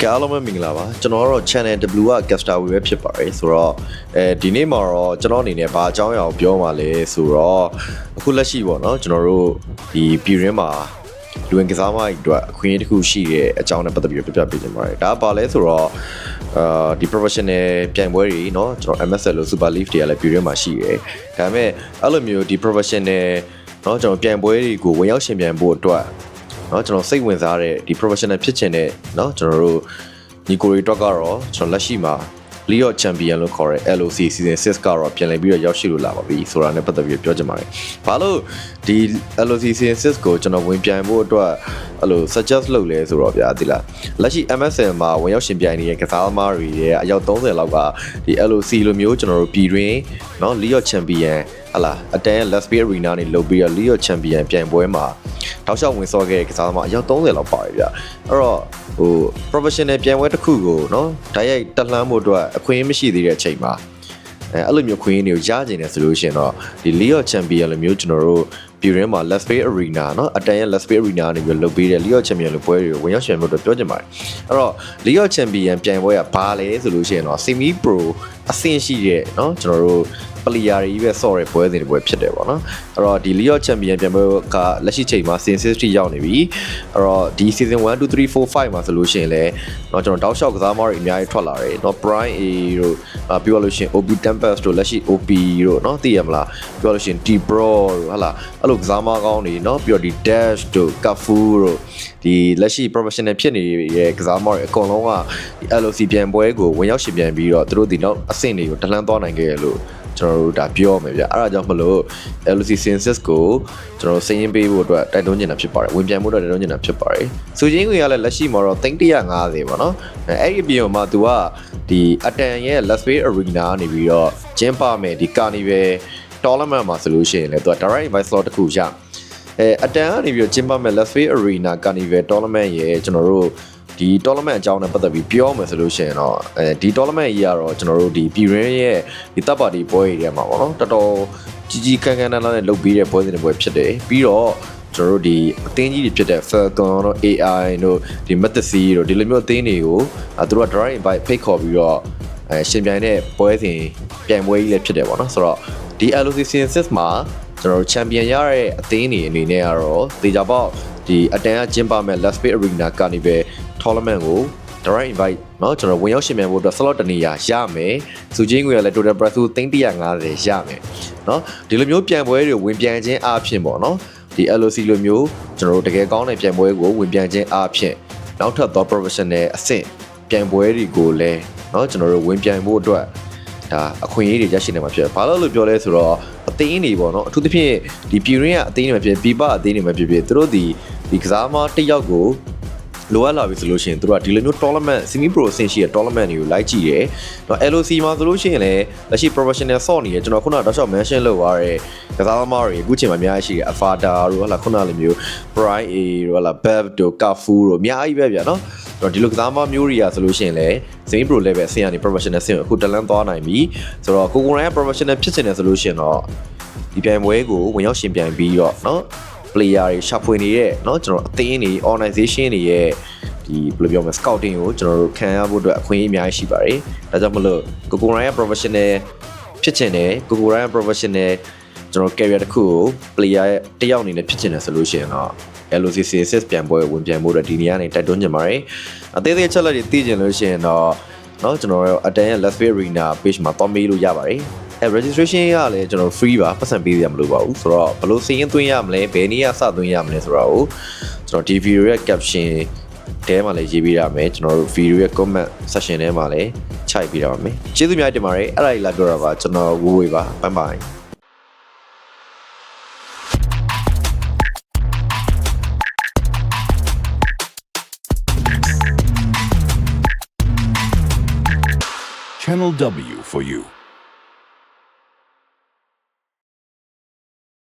ကဲအားလုံးပဲမင်္ဂလာပါကျွန်တော်ကတော့ channel W က caster way ပဲဖြစ်ပါတယ်ဆိုတော့အဲဒီနေ့မှာတော့ကျွန်တော်အနေနဲ့ဘာအကြောင်းအရာကိုပြောမှာလဲဆိုတော့အခုလက်ရှိပေါ့နော်ကျွန်တော်တို့ဒီပြည်ရင်းမှာလူဝင်ကစားမတွေအတွက်အခွင့်အရေးတစ်ခုရှိတဲ့အကြောင်းနဲ့ပတ်သက်ပြီးတော့ပြပြပေးချင်ပါတယ်ဒါကဘာလဲဆိုတော့အာဒီ professional ပြိုင်ပွဲတွေเนาะကျွန်တော် MSL လို့ Super League တွေကလည်းပြည်ရင်းမှာရှိတယ်ဒါပေမဲ့အဲ့လိုမျိုးဒီ professional เนาะကျွန်တော်ပြိုင်ပွဲတွေကိုဝင်ရောက်ရှင်ပြိုင်ဖို့အတွက် เนาะကျွန်တော်စိတ်ဝင်စားတဲ့ဒီ professional ဖြစ်ချင်တဲ့เนาะကျွန်တော်တို့ညီကိုရီတော့ကတော့ကျွန်တော်လက်ရှိမှာ League Champion လို့ခေါ်တဲ့ LOC Season 6ကတော့ပြန်လည်ပြီးတော့ရောက်ရှိလို့လာပါပြီဆိုတာနဲ့ပတ်သက်ပြီးပြောချင်ပါတယ်။ဘာလို့ဒီ LOC Season 6ကိုကျွန်တော်ဝင်ပြိုင်ဖို့အတွက်အဲ့လို suggest လုပ်လဲဆိုတော့ဗျာဒီလားလက်ရှိ MSN မှာဝင်ရောက်ရှင်ပြိုင်နေတဲ့ကစားသမားတွေရဲ့အယောက်30လောက်ကဒီ LOC လိုမျိုးကျွန်တော်တို့ပြည်တွင်းเนาะ League Champion ဟလာအတန်း Lesby Arena နေလုပ်ပြီးတော့ League of Champion ပြိုင်ပွဲမှာတောက်လျှောက်ဝင်ဆော့ခဲ့တဲ့ကစားသမားအယောက်30လောက်ပါတယ်ဗျအဲ့တော့ဟို professional ပြိုင်ပွဲတစ်ခုကိုနော်တိုက်ရိုက်တက်လှမ်းမှုအတွက်အခွင့်အရေးမရှိသေးတဲ့အချိန်မှာအဲအဲ့လိုမျိုးခွင့်ရင်းတွေကိုရကျင်တယ်ဆိုလို့ရှိရင်တော့ဒီ League of Champion လိုမျိုးကျွန်တော်တို့ ပြည်ရင်းမှာ Let's Play Arena เนาะအတန်ရဲ့ Let's Play Arena နေပြီးလုပ်ပေးတဲ့ League Champion လိုပွဲတွေကိုဝင်ရောက်ရှင်ဖို့အတွက်ပြောချင်ပါတယ်အဲ့တော့ League Champion ပြိုင်ပွဲကဘာလဲဆိုလို့ရှိရင်တော့ Semi Pro အဆင့်ရှိတဲ့เนาะကျွန်တော်တို့ပလီယာတွေကြီးပဲဆော့တဲ့ပွဲစဉ်တွေပွဲဖြစ်တယ်ပေါ့နော်အဲ့တော့ဒီ League Champion ပြန်ပွဲကလက်ရှိချိန်မှာ Season 60ရောက်နေပြီအဲ့တော့ဒီ Season 1 2 3 4 5မှာဆိုလို့ရှိရင်လည်းเนาะကျွန်တော်တောက်လျှောက်ကစားမတွေအများကြီးထွက်လာတယ်เนาะ Prime A တို့အာပြောရလို့ရှိရင် OP Tempest တို့လက်ရှိ OP တို့เนาะသိရမလားပြောရလို့ရှိရင် T Pro တို့ဟာလားအဲ့လို ကစားမကောင်းတွေเนาะပြီးတော့ဒီ Dash တို့ Cafu တို့ဒီလက်ရှိ professional ဖြစ်နေတဲ့ကစားမတွေအကုန်လုံးကဒီ LOC ပြန်ပွဲကိုဝင်ရောက်ရှင်ပြန်ပြီးတော့သူတို့ဒီနောက်အဆင့်တွေကိုတလှမ်းသွားနိုင်ခဲ့ရလို့ကျွန်တော်တို့ဒါပြောမယ်ဗျအဲ့ဒါကြောင့်မလို့ LC Census ကိုကျွန်တော်စရင်းပေးဖို့အတွက်တိုက်တွန်းနေတာဖြစ်ပါတယ်ဝင်ပြန်ဖို့အတွက်တိုက်တွန်းနေတာဖြစ်ပါတယ်ဆိုချင်းကိုရလည်းလက်ရှိမှာတော့350ပေါ့နော်အဲ့ဒီပြင်မှာ तू ကဒီအတန်ရဲ့ Let's Play Arena နေပြီးတော့ကျင်းပမယ်ဒီ Carnival Tournament မှာဆိုလို့ရှိရင်လည်း तू က Direct Invite Slot တစ်ခုရအဲအတန်ကနေပြီးတော့ကျင်းပမယ် Let's Play Arena Carnival Tournament ရဲ့ကျွန်တော်တို့ဒီ tournament အကြောင်းနဲ့ပတ်သက်ပြီးပြောမယ်ဆိုလို့ရှိရင်တော့အဲဒီ tournament ကြီးကတော့ကျွန်တော်တို့ဒီပြည်ရင်းရဲ့ဒီတပ်ပါတီပွဲတွေထဲမှာပေါ့နော်တော်တော်ကြီးကြီးခန်းခန်းနားနားနဲ့လုပ်ပြီးတဲ့ပွဲစဉ်တွေပွဲဖြစ်တယ်ပြီးတော့ကျွန်တော်တို့ဒီအသင်းကြီးတွေဖြစ်တဲ့ Falcon တို့ AI တို့ဒီ Matasy တို့ဒီလိုမျိုးအသင်းတွေကိုအဲသူတို့က direct invite ဖိတ်ခေါ်ပြီးတော့အဲရှင်ပြိုင်တဲ့ပွဲစဉ်ပြိုင်ပွဲကြီးလည်းဖြစ်တယ်ပေါ့နော်ဆိုတော့ ဒီ LOC Season 6မှာကျွန်တော်တို့ champion ရတဲ့အသင်းတွေအနေနဲ့ကတော့တေချာပေါက်ဒီအတန်ကကျင်းပမဲ့ Let's Play Arena Carnival tournament ကို direct invite เนาะကျွန်တော်ဝင်ရောက်ရှင်မြန်ဖို့အတွက် slot တနေရာရမယ်။စုချင်းငွေကလည်း total price ကို350ရမယ်။เนาะဒီလိုမျိုးပြန်ပွဲတွေဝင်ပြန်ခြင်းအဖြစ်ပေါ့เนาะဒီ LOC လိုမျိုးကျွန်တော်တို့တကယ်ကောင်းတဲ့ပြန်ပွဲကိုဝင်ပြန်ခြင်းအဖြစ်နောက်ထပ်သော professional အဆင့်ပြန်ပွဲတွေကိုလည်းเนาะကျွန်တော်တို့ဝင်ပြန်ဖို့အတွက် ဒါအခွင့်အရေးတွေရရှိနေမှာဖြစ်တယ်။ဘာလို့လို့ပြောလဲဆိုတော့အသင်းတွေပေါ့နော်အထူးသဖြင့်ဒီပြည်ရင်းကအသင်းတွေမှာဖြစ်ပြပအသင်းတွေမှာဖြစ်ဖြစ်သူတို့ဒီဒီကစားမတစ်ယောက်ကိုလိုအပ်လာပြီဆိုလို့ရှိရင်တို့ကဒီလိုမျိုး tournament semi pro အဆင့်ရှိတဲ့ tournament တွေကိုလိုက်ကြည့်တယ်။တော့ LOC မှာဆိုလို့ရှိရင်လည်းလက်ရှိ professional ဆော့နေတယ်ကျွန်တော်ခုနကတော့ရှော့ mention လုပ်သွားတဲ့ကစားသမားတွေအခုချိန်မှာအများကြီးရှိတယ် Avada တို့ဟလာခုနလိုမျိုး Prime A တို့ဟလာ Bev တို့ Cafu တို့အများကြီးပဲဗျာနော်။ တော့ဒီလိုကစားသမားမျိုးတွေကဆိုလို့ရှိရင်လည်း semi pro level အဆင့်ကနေ professional အဆင့်ကိုအခုတလန်းသွားနိုင်ပြီ။ဆိုတော့ကိုကိုရိုင်းက professional ဖြစ်နေတယ်ဆိုလို့ရှိရင်တော့ဒီပြိုင်ပွဲကိုဝင်ရောက်ရှင်ပြိုင်ပြီးတော့နော် player တွေရှာဖွေနေတဲ့เนาะကျွန်တော်အသင်းတွေ organization တွေရဲ့ဒီဘယ်လိုပြောမလဲ scouting ကိုကျွန်တော်တို့ခံရဖို့အတွက်အခွင့်အရေးအများကြီးရှိပါတယ်။ဒါကြောင့်မလို့ကိုကိုရိုင်းရဲ့ professional ဖြစ်ချင်တယ်ကိုကိုရိုင်းရဲ့ professional ကျွန်တော် career တစ်ခုကို player တယောက်အနေနဲ့ဖြစ်ချင်တယ်ဆိုလို့ရှိရင်တော့ LOC CSS ပြန်ပွဲဝင်ပြန်ဖို့အတွက်ဒီနေရာနေတိုက်တွန်းကြပါတယ်။အသေးသေးချက်လက်တွေသိချင်လို့ရှိရင်တော့เนาะကျွန်တော်တို့ attend ရဲ့ Let's Play Arena page မှာသွားမေးလို့ရပါတယ်။အဲ registration ကလည်းကျွန်တော် free ပါပတ်စံပေးရမလို့ပါဘူးဆိုတော့ဘယ်လိုစီးရင်သွင်းရမလဲဘယ်နည်းကစသွင်းရမလဲဆိုတော့ကျွန်တော်ဒီ video ရဲ့ caption တဲမှာလည်းရေးပေးရမယ်ကျွန်တော်တို့ video ရဲ့ comment section ထဲမှာလည်းခြိုက်ပေးရပါမယ်ကျေးဇူးများတင်ပါတယ်အဲ့ဒါကြီးလာပြောတာပါကျွန်တော်ဝူဝေပါဘိုင်ဘိုင် Channel W for you.